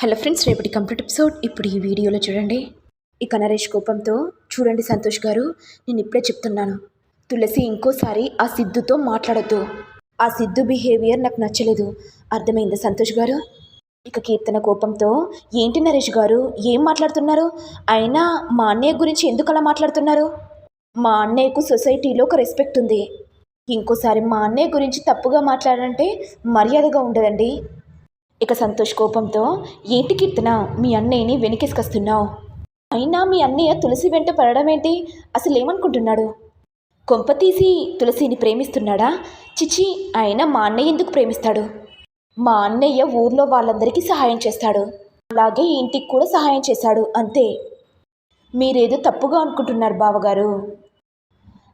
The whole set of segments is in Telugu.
హలో ఫ్రెండ్స్ రేపటి కంప్లీట్ ఎపిసోడ్. ఇప్పుడు ఈ వీడియోలో చూడండి. ఇక నరేష్ కోపంతో చూడండి సంతోష్ గారు నేను ఇప్పుడే చెప్తున్నాను. తులసి ఇంకోసారి ఆ సిద్ధుతో మాట్లాడొద్దు. ఆ సిద్ధు బిహేవియర్ నాకు నచ్చలేదు. అర్థమైందా సంతోష్ గారు? ఇక కీర్తన కోపంతో ఏంటి నరేష్ గారు ఏం మాట్లాడుతున్నారు? అయినా మా అన్నయ్య గురించి ఎందుకు అలా మాట్లాడుతున్నారు? మా అన్నయ్యకు సొసైటీలో ఒక రెస్పెక్ట్ ఉంది. ఇంకోసారి మా అన్నయ్య గురించి తప్పుగా మాట్లాడాలంటే మర్యాదగా ఉండదండి. ఇక సంతోష్ కోపంతో ఏంటి కీర్తన? మీ అన్నయ్యని వెనకేసుకొస్తున్నావు. అయినా మీ అన్నయ్య తులసి వెంట పడడం ఏంటి అసలు ఏమనుకుంటున్నాడు కొంప తీసి తులసిని ప్రేమిస్తున్నాడా? చిచి ఆయన మా అన్నయ్య ఎందుకు ప్రేమిస్తాడు? మా అన్నయ్య ఊర్లో వాళ్ళందరికీ సహాయం చేస్తాడు. అలాగే ఇంటికి కూడా సహాయం చేశాడు అంతే. మీరేదో తప్పుగా అనుకుంటున్నారు బావగారు.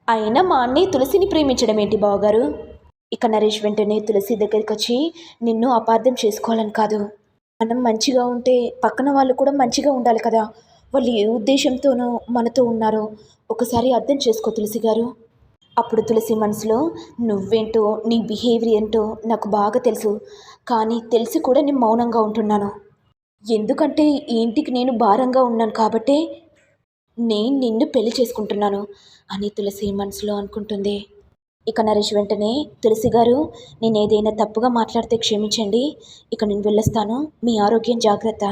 అయినా మా అన్నయ్య తులసిని ప్రేమించడం ఏంటి బావగారు? ఇక నరేష్ వెంటనే తులసి దగ్గరికి వచ్చి నిన్ను అపార్థం చేసుకోవాలని కాదు. మనం మంచిగా ఉంటే పక్కన వాళ్ళు కూడా మంచిగా ఉండాలి కదా. వాళ్ళు ఏ ఉద్దేశంతోనో మనతో ఉన్నారో ఒకసారి అర్థం చేసుకో తులసి గారు. అప్పుడు తులసి మనసులో నువ్వేంటో నీ బిహేవియర్ ఏంటో నాకు బాగా తెలుసు. కానీ తెలిసి కూడా నేను మౌనంగా ఉంటున్నాను. ఎందుకంటే ఈ ఇంటికి నేను భారంగా ఉన్నాను కాబట్టే నేను నిన్ను పెళ్ళి చేసుకుంటున్నాను అని తులసి మనసులో అనుకుంటుంది. ఇక నరేష్ వెంటనే తులసి గారు నేను ఏదైనా తప్పుగా మాట్లాడితే క్షమించండి. ఇక నేను వెళ్ళొస్తాను. మీ ఆరోగ్యం జాగ్రత్త.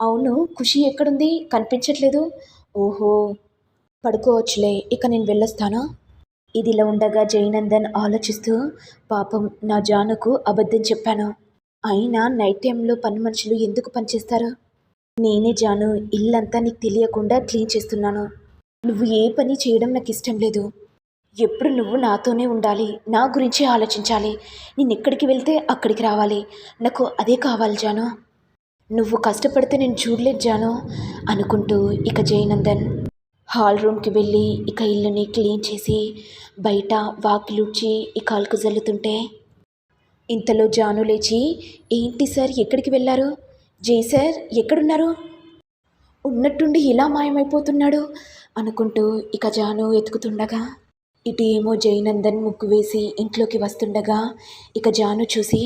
అవును. ఖుషి ఎక్కడుంది? కనిపించట్లేదు. ఓహో. పడుకోవచ్చులే. ఇక నేను వెళ్ళొస్తాను. ఇదిలా ఉండగా జయనందన్ ఆలోచిస్తూ పాపం నా జానుకు అబద్ధం చెప్పాను. అయినా నైట్ టైంలో పని మనుషులు ఎందుకు పనిచేస్తారు నేనే జాను. ఇల్లంతా నీకు తెలియకుండా క్లీన్ చేస్తున్నాను. నువ్వు ఏ పని చేయడం నాకు ఇష్టం లేదు. ఎప్పుడు నువ్వు నాతోనే ఉండాలి నా గురించి ఆలోచించాలి నేను ఎక్కడికి వెళ్తే అక్కడికి రావాలి. నాకు అదే కావాలి జాను. నువ్వు కష్టపడితే నేను చూడలేదు జాను అనుకుంటూ ఇక జయనందన్ హాల్ రూమ్కి వెళ్ళి ఇక ఇల్లుని క్లీన్ చేసి బయట వాకిలుడ్చి ఇక అలుకు జల్లుతుంటే ఇంతలో జాను లేచి ఏంటి సార్ ఎక్కడికి వెళ్ళారు? జై సార్ ఎక్కడున్నారు? ఉన్నట్టుండి ఇలా మాయమైపోతున్నాడు అనుకుంటూ ఇక జాను ఎతుకుతుండగా ఇటు ఏమో జయనందన్ ముగ్గు వేసి ఇంట్లోకి వస్తుండగా ఇక జాను చూసి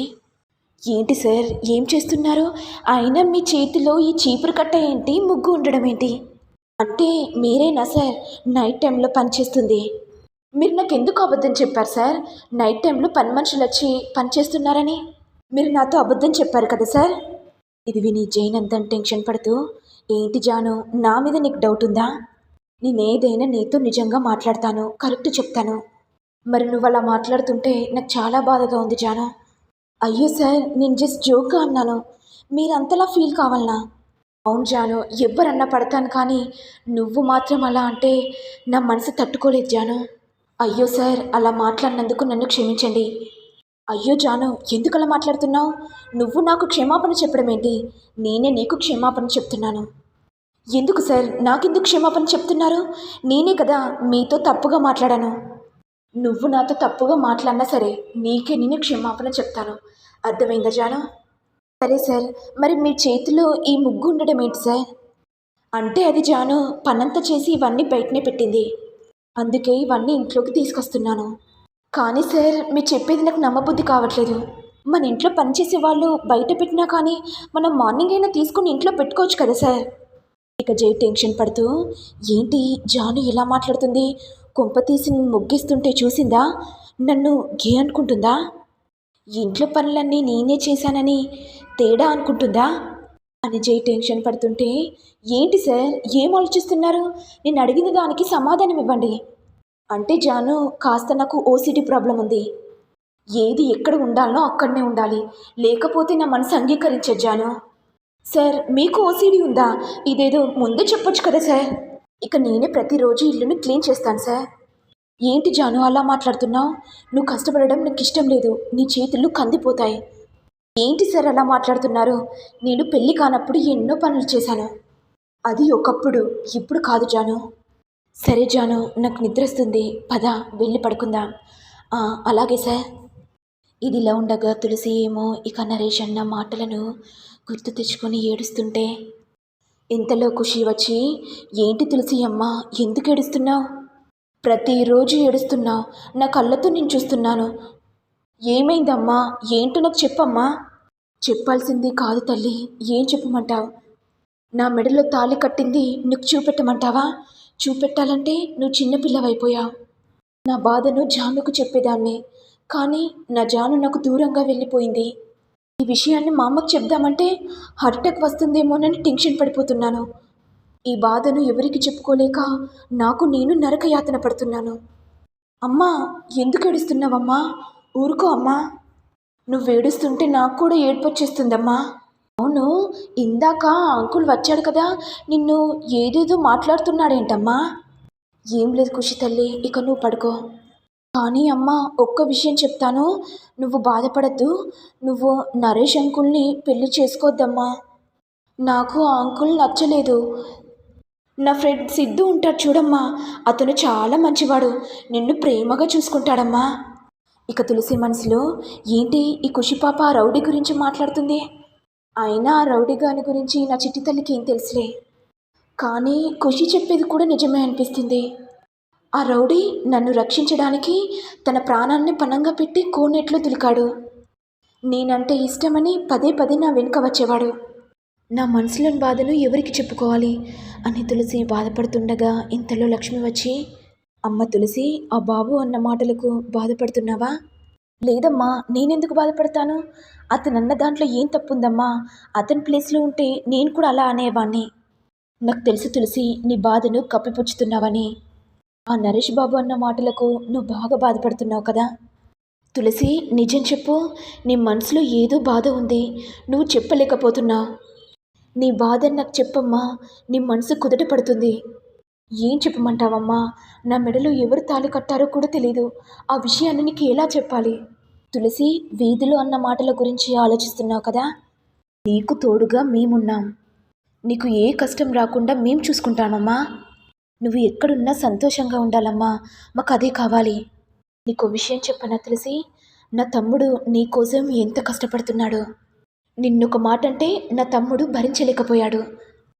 ఏంటి సార్ ఏం చేస్తున్నారు? అయినా మీ చేతిలో ఈ చీపురు కట్ట ఏంటి? ముగ్గు ఉండడం ఏంటి? అంటే మీరేనా సార్? నైట్ టైంలో పనిచేస్తుంది మీరు నాకు ఎందుకు అబద్ధం చెప్పారు సార్? నైట్ టైంలో పని మనుషులు వచ్చి పనిచేస్తున్నారని మీరు నాతో అబద్ధం చెప్పారు కదా సార్? ఇది విని జైనందన్ టెన్షన్ పడుతూ ఏంటి జాను నా మీద నీకు డౌట్ ఉందా? నేనేదైనా నీతో నిజంగా మాట్లాడతాను కరెక్ట్ చెప్తాను. మరి నువ్వు అలా మాట్లాడుతుంటే నాకు చాలా బాధగా ఉంది జాను. అయ్యో సార్ నేను జస్ట్ జోక్గా అన్నాను. మీరు అంతలా ఫీల్ కావాలనా? అవును జాను ఎవ్వరన్నా పడతాను కానీ నువ్వు మాత్రం అలా అంటే నా మనసు తట్టుకోలేదు జాను. అయ్యో సార్ అలా మాట్లాడినందుకు నన్ను క్షమించండి. అయ్యో జాను ఎందుకు అలా మాట్లాడుతున్నావు? నువ్వు నాకు క్షమాపణ చెప్పడం ఏంటి నేనే నీకు క్షమాపణ చెప్తున్నాను. ఎందుకు సార్? నాకెందుకు క్షమాపణ చెప్తున్నారు? నేనే కదా మీతో తప్పుగా మాట్లాడాను. నువ్వు నాతో తప్పుగా మాట్లాడినా సరే నీకే నేను క్షమాపణ చెప్తాను. అర్థమైందా జాను? సరే సార్ మరి మీ చేతిలో ఈ ముగ్గు ఉండడం ఏంటి సార్? అంటే అది జాను పనంతా చేసి ఇవన్నీ బయటనే పెట్టింది. అందుకే ఇవన్నీ ఇంట్లోకి తీసుకొస్తున్నాను. కానీ సార్ మీరు చెప్పేది నాకు నమ్మబుద్ధి కావట్లేదు. మన ఇంట్లో పనిచేసే వాళ్ళు బయట పెట్టినా కానీ మనం మార్నింగ్ అయినా తీసుకుని ఇంట్లో పెట్టుకోవచ్చు కదా సార్? ఇక జై టెన్షన్ పడుతూ ఏంటి? జాను ఇలా మాట్లాడుతుంది? కొంప తీసి ముగ్గిస్తుంటే చూసిందా? నన్ను గే అనుకుంటుందా? ఇంట్లో పనులన్నీ నేనే చేశానని తేడా అనుకుంటుందా? అని జై టెన్షన్ పడుతుంటే ఏంటి సార్? ఏం ఆలోచిస్తున్నారు? నేను అడిగిన దానికి సమాధానం ఇవ్వండి. అంటే జాను కాస్త నాకు ఓసిటీ ప్రాబ్లం ఉంది. ఏది ఎక్కడ ఉండాలో అక్కడనే ఉండాలి. లేకపోతే నా మనసు అంగీకరించే జాను. సార్ మీకు ఓసీడీ ఉందా? ఇదేదో ముందే చెప్పొచ్చు కదా సార్. ఇక నేనే ప్రతిరోజు ఇల్లుని క్లీన్ చేస్తాను సార్. ఏంటి జాను అలా మాట్లాడుతున్నావు? నువ్వు కష్టపడడం నాకు ఇష్టం లేదు. నీ చేతులు కందిపోతాయి. ఏంటి సార్ అలా మాట్లాడుతున్నారు? నేను పెళ్ళి కానప్పుడు ఎన్నో పనులు చేశాను. అది ఒకప్పుడు ఇప్పుడు కాదు జాను. సరే జాను నాకు నిద్ర వస్తుంది. పద వెళ్ళి పడుకుందాం. అలాగే సార్. ఇదిలా ఉండగా తులసి ఏమో ఇక నరేష్ అన్న మాటలను గుర్తు తెచ్చుకొని ఏడుస్తుంటే ఇంతలో ఖుషి వచ్చి ఏంటి తులసి అమ్మ ఎందుకు ఏడుస్తున్నావు? ప్రతిరోజు ఏడుస్తున్నావు. నా కళ్ళతో నేను చూస్తున్నాను. ఏమైందమ్మా? ఏంటో నాకు చెప్పమ్మా. చెప్పాల్సింది కాదు తల్లి ఏం చెప్పమంటావు? నా మెడలో తాళి కట్టింది నువ్వు చూపెట్టమంటావా? చూపెట్టాలంటే నువ్వు చిన్నపిల్లవైపోయావు నా బాధను జానుకు చెప్పేదాన్ని. కానీ నా జాను నాకు దూరంగా వెళ్ళిపోయింది. ఈ విషయాన్ని మా అమ్మకు చెప్దామంటే హార్ట్ అటాక్ వస్తుందేమోనని టెన్షన్ పడిపోతున్నాను. ఈ బాధను ఎవరికి చెప్పుకోలేక నాకు నేను నరకయాతన పడుతున్నాను. అమ్మా ఎందుకు ఏడుస్తున్నావమ్మా? ఊరుకో అమ్మా. నువ్వు ఏడుస్తుంటే నాకు కూడా ఏడుపు వచ్చేస్తుందమ్మా. అవును ఇందాక అంకుల్ వచ్చాడు కదా నిన్ను ఏదేదో మాట్లాడుతున్నాడేంటమ్మా? ఏం లేదు ఖుషి తల్లి ఇక నువ్వు పడుకో. కానీ అమ్మ ఒక్క విషయం చెప్తాను. నువ్వు బాధపడద్దు. నువ్వు నరేష్ అంకుల్ని పెళ్ళి చేసుకోవద్దమ్మా నాకు ఆ అంకుల్ నచ్చలేదు. నా ఫ్రెండ్ సిద్ధు ఉంటాడు చూడమ్మా. అతను చాలా మంచివాడు. నిన్ను ప్రేమగా చూసుకుంటాడమ్మా. ఇక తులసి మనసులో ఏంటి ఈ ఖుషి పాప ఆ రౌడీ గురించి మాట్లాడుతుంది? అయినా ఆ రౌడీ గాని గురించి నా చిట్టి తల్లికి ఏం తెలుసులే. కానీ ఖుషి చెప్పేది కూడా నిజమే అనిపిస్తుంది. ఆ రౌడీ నన్ను రక్షించడానికి తన ప్రాణాన్ని పణంగా పెట్టి కోనేట్లో దులికాడు. నేనంటే ఇష్టమని పదే పదే నా వెనుక వచ్చేవాడు. నా మనసులోని బాధను ఎవరికి చెప్పుకోవాలి? అని తులసి బాధపడుతుండగా ఇంతలో లక్ష్మి వచ్చి అమ్మ తులసి ఆ బాబు అన్న మాటలకు బాధపడుతున్నావా? లేదమ్మా నేనెందుకు బాధపడతాను? అతను అన్న దాంట్లో ఏం తప్పుందమ్మా? అతని ప్లేస్లో ఉంటే నేను కూడా అలా అనేవాణ్ణి. నాకు తెలుసు తులసి నీ బాధను కప్పిపుచ్చుతున్నావని. ఆ నరేష్ బాబు అన్న మాటలకు నువ్వు బాగా బాధపడుతున్నావు కదా? తులసి నిజం చెప్పు. నీ మనసులో ఏదో బాధ ఉంది. నువ్వు చెప్పలేకపోతున్నావు. నీ బాధ నాకు చెప్పమ్మా. నీ మనసు కుదట పడుతుంది. ఏం చెప్పమంటావమ్మా? నా మెడలో ఎవరు తాళి కట్టారో కూడా తెలీదు. ఆ విషయాన్ని నీకు ఎలా చెప్పాలి? తులసి వీధిలో అన్న మాటల గురించి ఆలోచిస్తున్నావు కదా? నీకు తోడుగా మేమున్నాం. నీకు ఏ కష్టం రాకుండా మేం చూసుకుంటామమ్మా. నువ్వు ఎక్కడున్నా సంతోషంగా ఉండాలమ్మా. మాకు అదే కావాలి. నీకు విషయం చెప్పనా తెలిసి? నా తమ్ముడు నీ కోసం ఎంత కష్టపడుతున్నాడు. నిన్నొక మాట అంటే నా తమ్ముడు భరించలేకపోయాడు.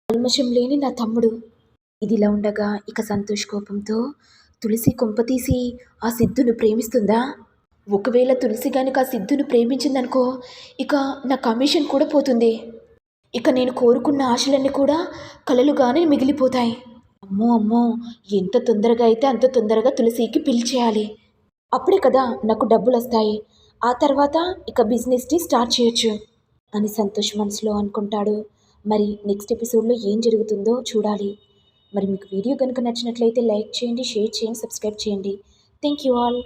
కల్మషం లేని నా తమ్ముడు. ఇదిలా ఉండగా ఇక సంతోష్ కోపంతో తులసి కొంపతీసి ఆ సిద్ధును ప్రేమిస్తుందా? ఒకవేళ తులసి గనుక ఆ సిద్ధును ప్రేమించిందనుకో ఇక నా కమిషన్ కూడా పోతుంది. ఇక నేను కోరుకున్న ఆశలన్నీ కూడా కలలుగానే మిగిలిపోతాయి. అమ్మో అమ్మో ఎంత తొందరగా అయితే అంత తొందరగా తులసికి పిలిచేయాలి అప్పుడే కదా నాకు డబ్బులు వస్తాయి. ఆ తర్వాత ఇక బిజినెస్ని స్టార్ట్ చేయొచ్చు అని సంతోష్ మనసులో అనుకుంటాడు. మరి నెక్స్ట్ ఎపిసోడ్లో ఏం జరుగుతుందో చూడాలి. మరి మీకు వీడియో కనుక నచ్చినట్లయితే లైక్ చేయండి షేర్ చేయండి సబ్స్క్రైబ్ చేయండి. Thank you all.